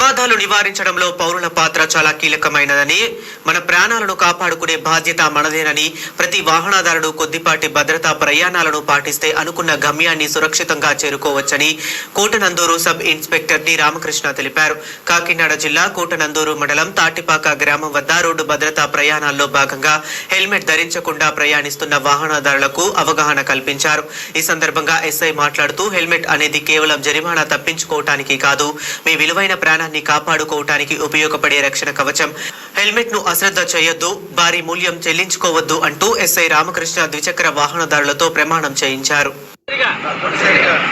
ప్రమాదాలు నివారించడంలో పౌరుల పాత్ర చాలా కీలకమైనదని మన ప్రాణాలను కాపాడుకునే బాధ్యత మనదేనని ప్రతి వాహనదారుడు కొద్దిపాటి భద్రతా ప్రయాణాలను పాటిస్తే అనుకున్న గమ్యాన్ని సురక్షితంగా చేరుకోవచ్చని Kotanandur sub inspector D Ramakrishna తెలిపారు. కాకినాడ జిల్లా కోటనందూరు మండలం తాటిపాక గ్రామం వద్ద రోడ్డు భద్రతా ప్రయాణాల్లో భాగంగా హెల్మెట్ ధరించకుండా ప్రయాణిస్తున్న వాహనదారులకు అవగాహన కల్పించారు. ఈ సందర్భంగా ఎస్ఐ మాట్లాడుతూ హెల్మెట్ అనేది కేవలం జరిమానా తప్పించుకోవటానికి కాదు. మీ విలువైన ప్రాణాన్ని కాపాడుకోవటానికి ఉపయోగపడే రక్షణ కవచం. హెల్మెట్ను అశ్రద్ధ చేయొద్దు భారీ మూల్యం చెల్లించుకోవద్దు అంటూ ఎస్ఐ రామకృష్ణ ద్విచక్ర వాహనదారులతో ప్రమాణం చేయించారు.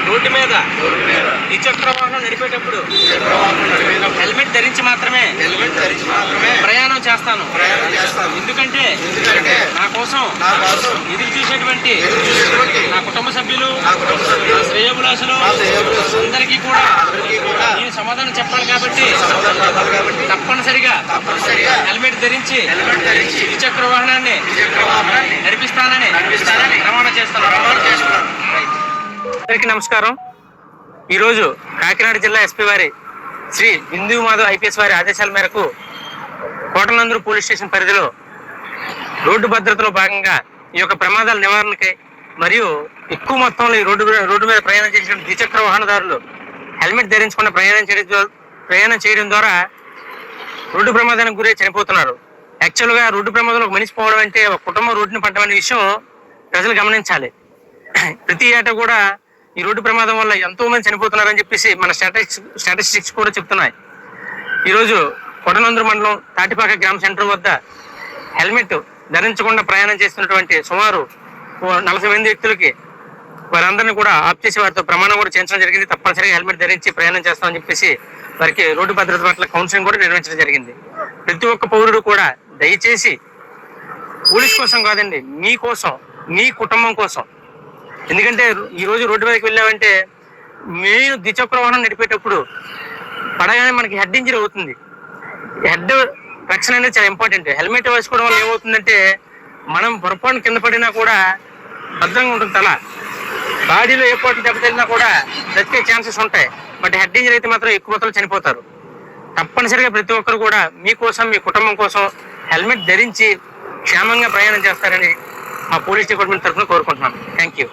రోడ్డు మీద ద్విచక్ర వాహనం నడిపేటప్పుడు హెల్మెట్ ధరించి మాత్రమే హెల్మెట్ ధరించి మాత్రమే చేస్తాను. ప్రయాణం చేస్తాను. ఎందుకంటే ఎందుకంటే నా కోసం నా కోసం ఎదురు చూసేటువంటి నా కుటుంబ సభ్యులు నా కుటుంబ సభ్యులు శ్రేయోభిలాషులు అందరికీ కూడా నేను సమాధానం చెప్పాలి కాబట్టి తప్పనిసరిగా తప్పనిసరిగా హెల్మెట్ ధరించి హెల్మెట్ ధరించి ద్విచక్ర వాహనాన్ని నడిపిస్తానని నడిపిస్తానని ప్రమాణం చేస్తాను. చేస్తున్నాను అందరికీ నమస్కారం. ఈరోజు కాకినాడ జిల్లా ఎస్పీ వారి శ్రీ బిందు మాధవ్ ఐపీఎస్ వారి ఆదేశాల మేరకు కోటలందరూ పోలీస్ స్టేషన్ పరిధిలో రోడ్డు భద్రతలో భాగంగా ఈ యొక్క ప్రమాదాల నివారణకై మరియు ఎక్కువ మొత్తంలో ఈ రోడ్డు రోడ్డు మీద ప్రయాణం చేసిన ద్విచక్ర వాహనదారులు హెల్మెట్ ధరించకుండా ప్రయాణం చేయడం ప్రయాణం చేయడం ద్వారా రోడ్డు ప్రమాదానికి గురై చనిపోతున్నారు. యాక్చువల్గా రోడ్డు ప్రమాదంలో ఒక మనిషి పోవడం అంటే ఒక కుటుంబం రోడ్డుని పట్టడం అనే విషయం ప్రజలు గమనించాలి. ప్రతి ఏటా కూడా ఈ రోడ్డు ప్రమాదం వల్ల ఎంతో మంది చనిపోతున్నారని చెప్పేసి మన స్టాటిస్టిక్స్ స్టాటిస్టిక్స్ కూడా చెప్తున్నాయి. ఈరోజు కొడనందూరు మండలం తాటిపాక గ్రామ సెంటర్ వద్ద హెల్మెట్ ధరించకుండా ప్రయాణం చేస్తున్నటువంటి సుమారు నలభై మంది వ్యక్తులకి వారందరినీ కూడా ఆఫ్ చేసి వారితో ప్రమాణం కూడా చేయించడం జరిగింది. తప్పనిసరిగా హెల్మెట్ ధరించి ప్రయాణం చేస్తామని చెప్పేసి వారికి రోడ్డు భద్రత పట్ల కౌన్సిలింగ్ కూడా నిర్వహించడం జరిగింది. ప్రతి ఒక్క పౌరుడు కూడా దయచేసి పోలీస్ కోసం కాదండి మీ కోసం మీ కుటుంబం కోసం. ఎందుకంటే ఈరోజు రోడ్డు మీదకి వెళ్ళామంటే మెయిన్ ద్విచక్ర వాహనం నడిపేటప్పుడు పడగానే మనకి హెడ్ ఇంజరీ అవుతుంది. హెడ్ రక్షణ అనేది చాలా ఇంపార్టెంట్. హెల్మెట్ వేసుకోవడం వల్ల ఏమవుతుందంటే మనం పొరపాటు కింద పడినా కూడా భద్రంగా ఉంటుంది తల. బాడీలో ఏ పాటు దెబ్బతిన్నా కూడా బ్రతికే ఛాన్సెస్ ఉంటాయి. బట్ హెడ్ ఇంజరీ అయితే మాత్రం ఎక్కువ మొత్తంలో చనిపోతారు. తప్పనిసరిగా ప్రతి ఒక్కరు కూడా మీకోసం మీ కుటుంబం కోసం హెల్మెట్ ధరించి క్షేమంగా ప్రయాణం చేస్తారని మా పోలీస్ డిపార్ట్మెంట్ తరఫున కోరుకుంటున్నాను థ్యాంక్ యూ.